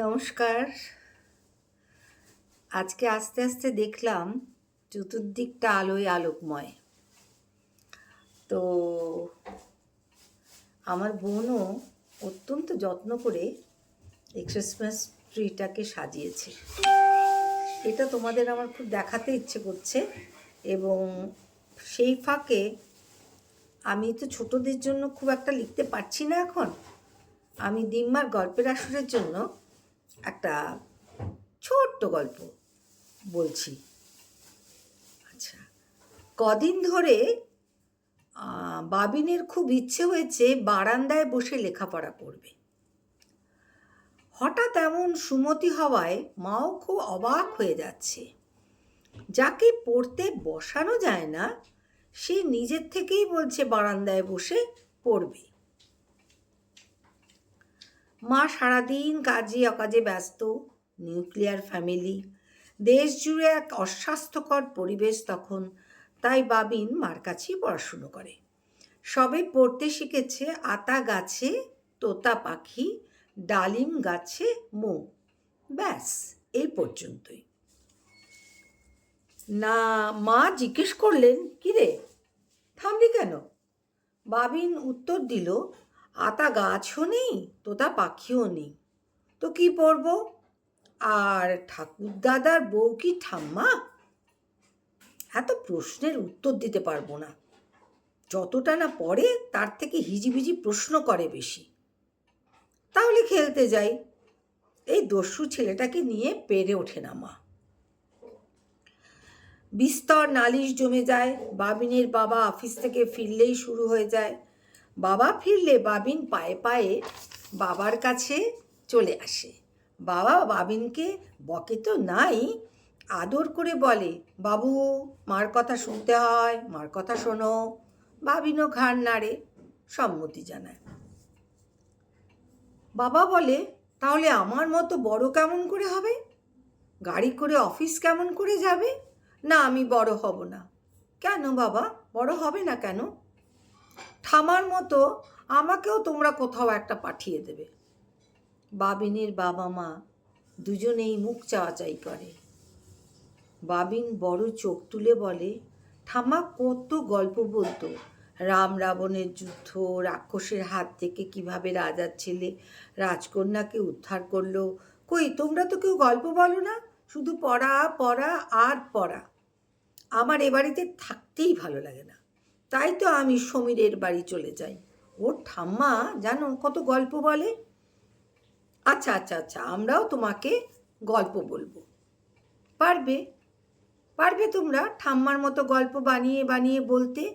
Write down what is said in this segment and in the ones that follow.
নমস্কার। আজকে আস্তে আস্তে দেখলাম চতুর্দিকটা আলোয় আলোকময়। তো আমার বোনও অত্যন্ত যত্ন করে এই ক্রিসমাস ট্রিটাকে সাজিয়েছে। এটা তোমাদের আমার খুব দেখাতে ইচ্ছে করছে এবং সেই ফাঁকে আমি তো ছোটদের জন্য খুব একটা লিখতে পারছি না এখন। আমি দিম্মার গল্পের আসরের জন্য একটা ছোট্ট গল্প বলছি। আচ্ছা কদিন ধরে বাবিনের খুব ইচ্ছে হয়েছে বারান্দায় বসে লেখাপড়া করবে। হঠাৎ এমন সুমতি হওয়ায় মাও খুব অবাক হয়ে যাচ্ছে। যাকে পড়তে বসানো যায় না, সে নিজের থেকেই বলছে বারান্দায় বসে পড়বে। মা সারাদিন কাজে অকাজে ব্যস্ত, নিউক্লিয়ার ফ্যামিলি। দেশ জুড়ে এক অস্বাস্থ্যকর পরিবেশ তখন, তাই বাবিন মার কাছেই পড়াশুনো করে। সবে পড়তে শিখেছে আতা গাছে, তোতা পাখি, ডালিম গাছে মৌ। ব্যাস, এই পর্যন্তই। না, মা জিজ্ঞেস করলেন, কিরে, থামলি কেন? বাবিন উত্তর দিল আতা গাছও নেই তোতা পাখিও নেই। তো কি পরব? আর ঠাকুর দাদার বউ কি ঠাম্মা? এত প্রশ্নের উত্তর দিতে পারব না। যতটা না পড়ে, তার থেকে হিজিবিজি প্রশ্ন করে বেশি। তাহলে খেলতে যাই। এই দস্যু ছেলেটাকে নিয়ে পেরে ওঠে না মা। বিস্তর নালিশ জমে যায়। বাবিনের বাবা অফিস থেকে ফিরলেই শুরু হয়ে যায়। বাবা ফিরলে বাবিন পায়ে পায়ে বাবার কাছে চলে আসে। বাবা বাবিনকে বকে তো নাই, আদর করে বলে, বাবু, মার কথা শুনতে হয়, মার কথা শোনো। বাবিনও ঘাড় নাড়ে সম্মতি জানায়। বাবা বলে, তাহলে আমার মতো বড় কেমন করে হবে? গাড়ি করে অফিস কেমন করে যাবে? না, আমি বড় হব না। কেন বাবা? বড় হবে না কেন? ঠামার মতো আমাকেও তোমরা কোথাও একটা পাঠিয়ে দেবে। বাবিনের বাবা মা দুজনেই মুখ চাওয়াচাই করে। বাবিন বড় চোখ তুলে বলে ঠামা কত গল্প বলতো। রাম রাবণের যুদ্ধ, রাক্ষসের হাত থেকে কীভাবে রাজার ছেলে রাজকন্যাকে উদ্ধার করল। কই, তোমরা তো কেউ গল্প বলো না, শুধু পড়া পড়া আর পড়া। আমার এ বাড়িতে থাকতেই ভালো লাগে না। তাই তো আমি সমীরের বাড়ি চলে যাই। ওর ঠাম্মা, জানো কত গল্প বলে? আচ্ছা আচ্ছা আচ্ছা আমরাও তোমাকে গল্প বলব। পারবে? পারবে তোমরা ঠাম্মার মতো গল্প বানিয়ে বানিয়ে বলতে?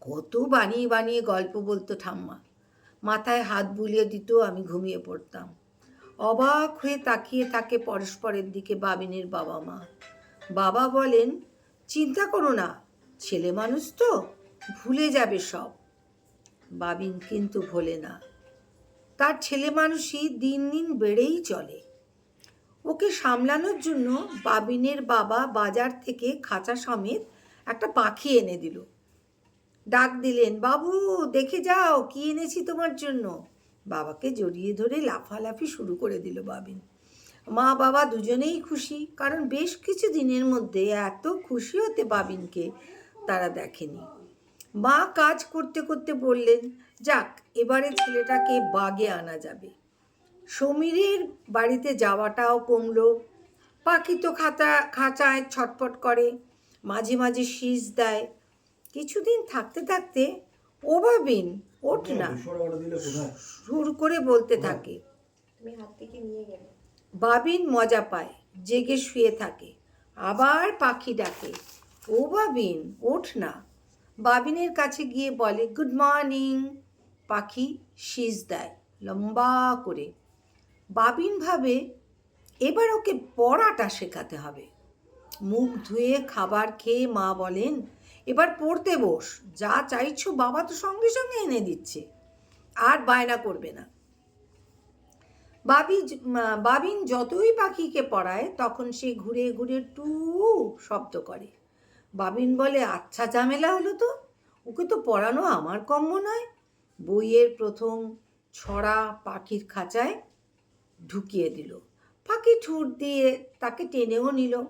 কত বানিয়ে বানিয়ে গল্প বলতো ঠাম্মা। মাথায় হাত বুলিয়ে দিত, আমি ঘুমিয়ে পড়তাম। অবাক হয়ে তাকিয়ে থাকে পরস্পরের দিকে বাবিনের বাবা মা। বাবা বলেন, চিন্তা করো না ছেলে মানুষ তো, ভুলে যাবে সব। বাবিন কিন্তু ভোলে না। তার ছেলে মানুষই দিন দিন বেড়েই চলে। ওকে সামলানোর জন্য বাবিনের বাবা বাজার থেকে খাঁচা সমেত একটা পাখি এনে দিল। ডাক দিলেন, বাবু, দেখে যাও, কি এনেছি তোমার জন্য? বাবাকে জড়িয়ে ধরে লাফালাফি শুরু করে দিল বাবিন। মা বাবা দুজনেই খুশি, কারণ বেশ কিছু দিনের মধ্যে এত খুশি হতে বাবিনকে তারা দেখেনি। মা কাজ করতে করতে বললেন, যাক, এবারে ছেলেটাকে বাগে আনা যাবে। সমীরের বাড়িতে যাওয়াটাও কমলো। পাখি তো খাতা, খাঁচায় ছটফট করে, মাঝে মাঝে শীষ দেয়। কিছুদিন থাকতে থাকতে ও ওঠ না। সুর করে বলতে থাকে। বাবিন মজা পায়, জেগে শুয়ে থাকে। আবার পাখি ডাকে। ও বাবিন, ওঠ না। বাবিনের কাছে গিয়ে বলে, গুড মর্নিং। পাখি শীষ দেয় লম্বা করে। বাবিন ভাবে, এবার ওকে পড়াটা শেখাতে হবে। মুখ ধুয়ে খাবার খেয়ে মা বলেন, এবার পড়তে বস, যা চাইছো বাবা তো সঙ্গে সঙ্গে এনে দিচ্ছে, আর বায়না করবে না। বাবি বাবিন যতই পাখিকে পড়ায়, তখন সে ঘুরে ঘুরে টু শব্দ করে। বাবিন বলে আচ্ছা ঝামেলা হলো তো? ওকে তো পড়ানো আমার কম্য নয়। বইয়ের প্রথম ছড়া পাখির খাঁচায় ঢুকিয়ে দিল। ফাঁকে ঠুট দিয়ে তাকে টেনেও নিল।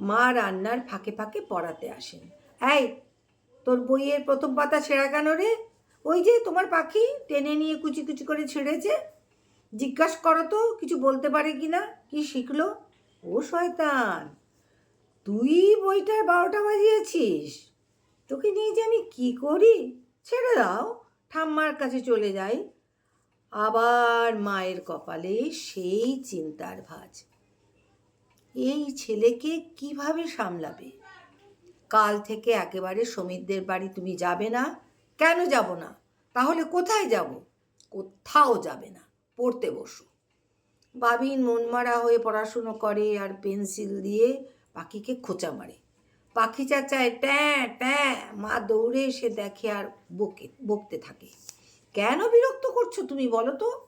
মা রান্নার ফাঁকে ফাঁকে পড়াতে আসেন। এই, তোর বইয়ের প্রথম পাতা ছেঁড়া কেন রে? ওই যে তোমার পাখি টেনে নিয়ে কুচি কুচি করে ছেড়েছে। জিজ্ঞাসা করো তো, কিছু বলতে পারে কি না? কি শিখলো? ও শয়তান তুই বইটার বারোটা বাজিয়েছিস? তোকে নিয়ে যে আমি কি করি? ছেড়ে দাও, ঠাম্মার কাছে চলে যাই। আবার মায়ের কপালে সেই চিন্তার ভাঁজ। এই ছেলেকে কীভাবে সামলাবে? কাল থেকে একেবারে সমিতদের বাড়ি তুমি যাবে না। কেন যাব না? তাহলে কোথায় যাব? কোথাও যাবে না। পড়তে বসো। বাবিন মনমারা হয়ে পড়াশুনো করে আর পেন্সিল দিয়ে পাখিকে খোঁচা মারে। পাখি চাচায়, ট্যাঁ ট্যাঁ। মা দৌড়ে এসে দেখে আর বকে, বকতে থাকে। কেন বিরক্ত করছ তুমি বলো তো?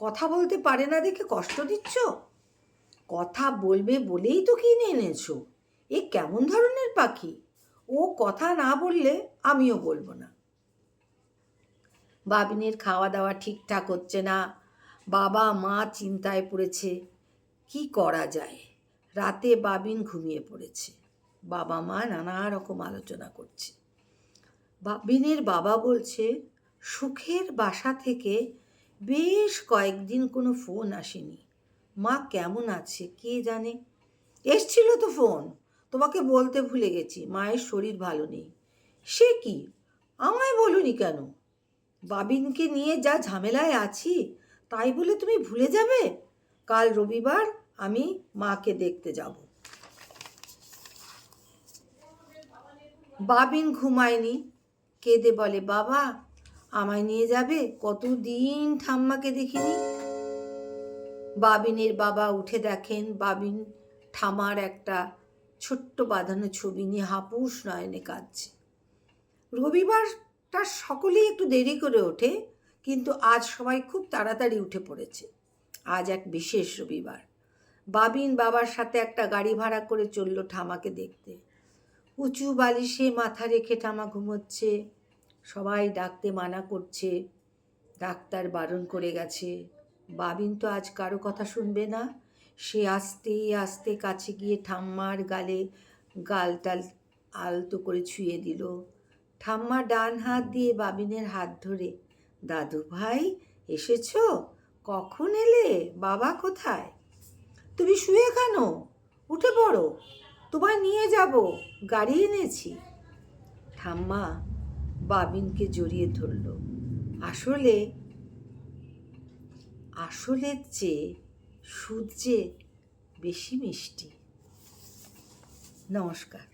কথা বলতে পারে না দেখে কষ্ট দিচ্ছ? কথা বলবে বলেই তো কিনে এনেছো। এ কেমন ধরনের পাখি? ও কথা না বললে আমিও বলব না। বাবিনের খাওয়া দাওয়া ঠিকঠাক হচ্ছে না। বাবা মা চিন্তায় পড়েছে, কি করা যায়? রাতে বাবিন ঘুমিয়ে পড়েছে। বাবা মা নানা রকম আলোচনা করছে। বাবিনের বাবা বলছে, সুখের বাসা থেকে বেশ কয়েকদিন কোনো ফোন আসেনি। মা কেমন আছে কে জানে? এসছিল তো ফোন। তোমাকে বলতে ভুলে গেছি। মায়ের শরীর ভালো নেই। সে কি? আমায় বলুনি কেন? বাবিনকে নিয়ে যা ঝামেলায় আছি, তাই বলে তুমি ভুলে যাবে? কাল রবিবার আমি মাকে দেখতে যাব। বাবিন ঘুমায়নি। কেঁদে বলে, বাবা, আমায় নিয়ে যাবে? কতদিন ঠাম্মাকে দেখিনি? বাবিনের বাবা উঠে দেখেন, বাবিন ঠামার একটা ছোট্ট বাঁধানো ছবি নিয়ে হাপুস নয়নে কাঁদছে। রবিবারটা সকলেই একটু দেরি করে ওঠে, কিন্তু আজ সবাই খুব তাড়াতাড়ি উঠে পড়েছে। আজ এক বিশেষ রবিবার। বাবিন বাবার সাথে একটা গাড়ি ভাড়া করে চলল ঠামাকে দেখতে। উঁচু বালিশে মাথা রেখে ঠামা ঘুমোচ্ছে। সবাই ডাকতে মানা করছে। ডাক্তার বারণ করে গেছে। বাবিন তো আজ কারও কথা শুনবে না। সে আস্তে আস্তে কাছে গিয়ে ঠাম্মার গালে গালটাল আলতো করে ছুঁয়ে দিল। ঠাম্মা ডান হাত দিয়ে বাবিনের হাত ধরে দাদু ভাই এসেছ? কখন এলে? বাবা কোথায়? তুমি শুয়ে কেন? উঠে পড়ো। তোমায় নিয়ে যাব। গাড়ি এনেছি। ঠাম্মা বাবিনকে জড়িয়ে ধরল। আসলে, আসলের চেয়ে সুদ বেশি মিষ্টি। নমস্কার।